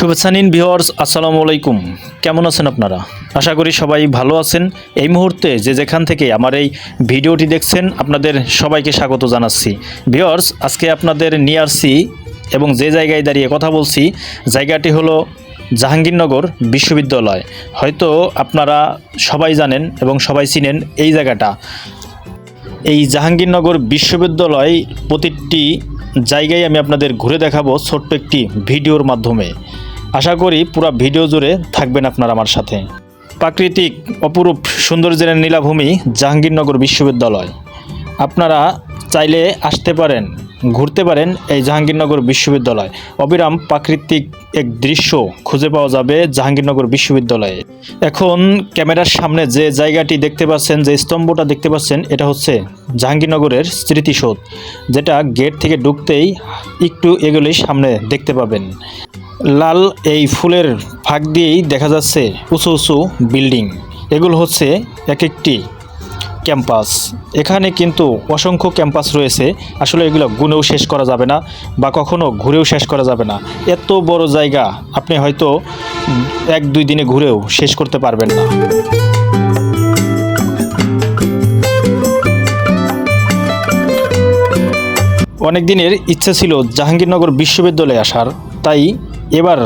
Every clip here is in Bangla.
শুভেচ্ছা নিন ভিওয়ার্স আসসালামু আলাইকুম। কেমন আছেন আপনারা? আশা করি সবাই ভালো আছেন। এই মুহূর্তে যে যেখান থেকে আমার এই ভিডিওটি দেখছেন, আপনাদের সবাইকে স্বাগত জানাচ্ছি। ভিওয়ার্স আজকে আপনাদের নিয়ে আসছি এবং যে জায়গায় দাঁড়িয়ে কথা বলছি, জায়গাটি হলো জাহাঙ্গীরনগর বিশ্ববিদ্যালয়। হয়তো আপনারা সবাই জানেন এবং সবাই চিনেন এই জায়গাটা। এই জাহাঙ্গীরনগর বিশ্ববিদ্যালয় প্রতিটি জায়গায় আমি আপনাদের ঘুরে দেখাবো ছোট্ট একটি ভিডিওর মাধ্যমে। আশা করি পুরা ভিডিও জুড়ে থাকবেন আপনারা আমার সাথে। প্রাকৃতিক অপরূপ সৌন্দর্যের নীলাভূমি জাহাঙ্গীরনগর বিশ্ববিদ্যালয়। আপনারা চাইলে আসতে পারেন, ঘুরতে পারেন এই জাহাঙ্গীরনগর বিশ্ববিদ্যালয়। অবিরাম প্রাকৃতিক এক দৃশ্য খুঁজে পাওয়া যাবে জাহাঙ্গীরনগর বিশ্ববিদ্যালয়ে। এখন ক্যামেরার সামনে যে জায়গাটি দেখতে পাচ্ছেন, যে স্তম্ভটা দেখতে পাচ্ছেন, এটা হচ্ছে জাহাঙ্গীরনগরের স্মৃতিসৌধ, যেটা গেট থেকে ঢুকতেই একটু এগোলেই সামনে দেখতে পাবেন। লাল এই ফুলের ফাঁক দিয়েই দেখা যাচ্ছে উঁচু উঁচু বিল্ডিং। এগুলো হচ্ছে এক একটি ক্যাম্পাস। এখানে কিন্তু অসংখ্য ক্যাম্পাস রয়েছে। আসলে এগুলো গুনেও শেষ করা যাবে না বা কখনো ঘুরেও শেষ করা যাবে না। এত বড় জায়গা, আপনি হয়তো এক দুই দিনে ঘুরেও শেষ করতে পারবেন না। অনেক দিনের ইচ্ছা ছিল জাহাঙ্গীরনগর বিশ্ববিদ্যালয়ে আসার। তাই এবার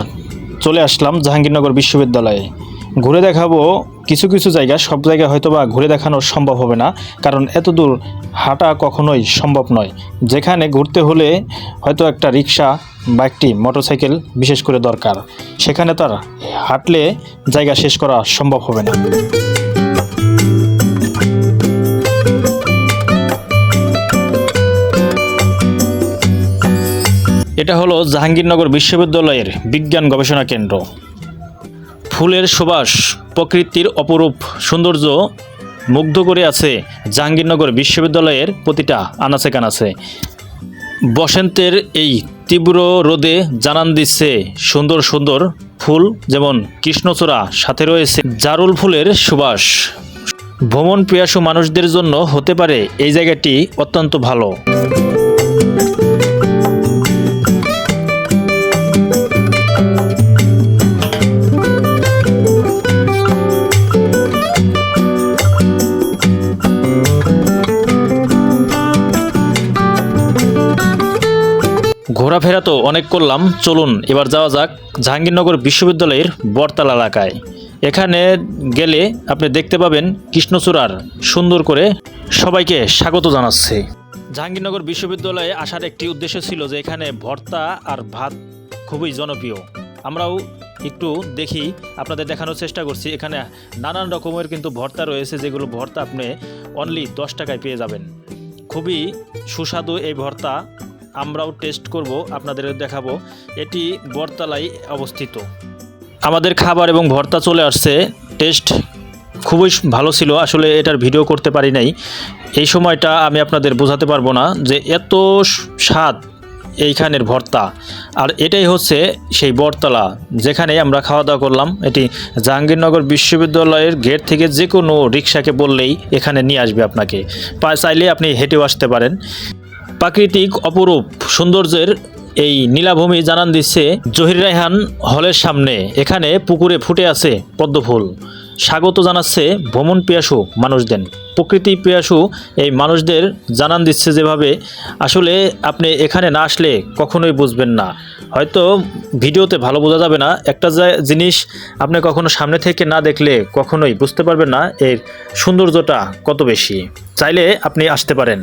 চলে আসলাম জাহাঙ্গীরনগর বিশ্ববিদ্যালয়ে। ঘুরে দেখাবো কিছু কিছু জায়গা, সব জায়গায় হয়তো বা ঘুরে দেখানো সম্ভব হবে না, কারণ এত দূর হাঁটা কখনোই সম্ভব নয়। যেখানে ঘুরতে হলে হয়তো একটা রিক্সা বা একটি মোটরসাইকেল বিশেষ করে দরকার। সেখানে তার হাঁটলে জায়গা শেষ করা সম্ভব হবে না। এটা হলো জাহাঙ্গীরনগর বিশ্ববিদ্যালয়ের বিজ্ঞান গবেষণা কেন্দ্র। ফুলের সুবাস, প্রকৃতির অপরূপ সৌন্দর্য মুগ্ধ করে আছে জাহাঙ্গীরনগর বিশ্ববিদ্যালয়ের প্রতিটা আনাচে কানাচে। বসন্তের এই তীব্র রোদে জানান দিচ্ছে সুন্দর সুন্দর ফুল, যেমন কৃষ্ণচূড়া, সাথে রয়েছে জারুল ফুলের সুবাস। ভ্রমণ প্রিয়াসু মানুষদের জন্য হতে পারে এই জায়গাটি অত্যন্ত ভালো। ঘোরাফেরা তো অনেক করলাম, চলুন এবার যাওয়া যাক জাহাঙ্গীরনগর বিশ্ববিদ্যালয়ের বরতাল এলাকায়। এখানে গেলে আপনি দেখতে পাবেন কৃষ্ণচূড়ার সুন্দর করে সবাইকে স্বাগত জানাচ্ছে। জাহাঙ্গীরনগর বিশ্ববিদ্যালয়ে আসার একটি উদ্দেশ্য ছিল যে এখানে ভর্তা আর ভাত খুবই জনপ্রিয়। আমরাও একটু দেখি, আপনাদের দেখানোর চেষ্টা করছি। এখানে নানান রকমের কিন্তু ভর্তা রয়েছে, যেগুলো ভর্তা আপনি অনলি দশ টাকায় পেয়ে যাবেন। খুবই সুস্বাদু এই ভর্তা। আমরাও টেস্ট করব, আপনাদের দেখাবো। এটি বরতলায় অবস্থিত। আমাদের খাবার এবং ভর্তা চলে আসছে। টেস্ট খুবই ভালো ছিল। আসলে এটার ভিডিও করতে পারি নাই। এই সময়টা আমি আপনাদের বোঝাতে পারব না যে এত স্বাদ এইখানের ভর্তা। আর এটাই হচ্ছে সেই বটতলা, যেখানে আমরা খাওয়া দাওয়া করলাম। এটি জাহাঙ্গীরনগর বিশ্ববিদ্যালয়ের গেট থেকে যে কোনো রিক্সাকে বললেই এখানে নিয়ে আসবে আপনাকে। চাইলে আপনি হেঁটেও আসতে পারেন। প্রাকৃতিক অপরূপ সৌন্দর্যের এই নীলাভূমি জানান দিচ্ছে জহির রায়হান হলের সামনে। এখানে পুকুরে ফুটে আছে পদ্মফুল। স্বাগত জানাচ্ছে ভ্রমণ পিয়াসু মানুষদের। প্রকৃতি পিয়াসু এই মানুষদের জানান দিচ্ছে যেভাবে, আসলে আপনি এখানে না আসলে কখনোই বুঝবেন না। হয়তো ভিডিওতে ভালো বোঝা যাবে না, একটা জিনিস আপনি কখনো সামনে থেকে না দেখলে কখনোই বুঝতে পারবেন না, এর সৌন্দর্যটা কত বেশি। চাইলে আপনি আসতে পারেন।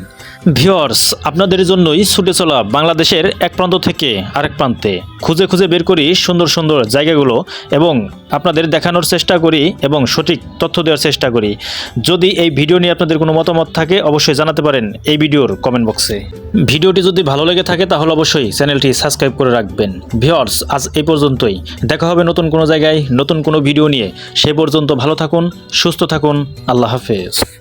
ভিওর্স আপনাদের জন্যই ছুটে চলা বাংলাদেশের এক প্রান্ত থেকে আরেক প্রান্তে। খুঁজে খুঁজে বের করি সুন্দর সুন্দর জায়গাগুলো এবং আপনাদের দেখানোর চেষ্টা করি এবং সঠিক তথ্য দেওয়ার চেষ্টা করি। যদি এই ভিডিও নিয়ে আপনাদের কোনো মতামত থাকে অবশ্যই জানাতে পারেন এই ভিডিওর কমেন্ট বক্সে ভিডিওটি যদি ভালো লেগে থাকে তাহলে অবশ্যই চ্যানেলটি সাবস্ক্রাইব করে রাখবেন। ভিওর্স আজ এই পর্যন্তই। দেখা হবে নতুন কোনো জায়গায়, নতুন কোনো ভিডিও নিয়ে। সে পর্যন্ত ভালো থাকুন, সুস্থ থাকুন। আল্লাহ হাফেজ।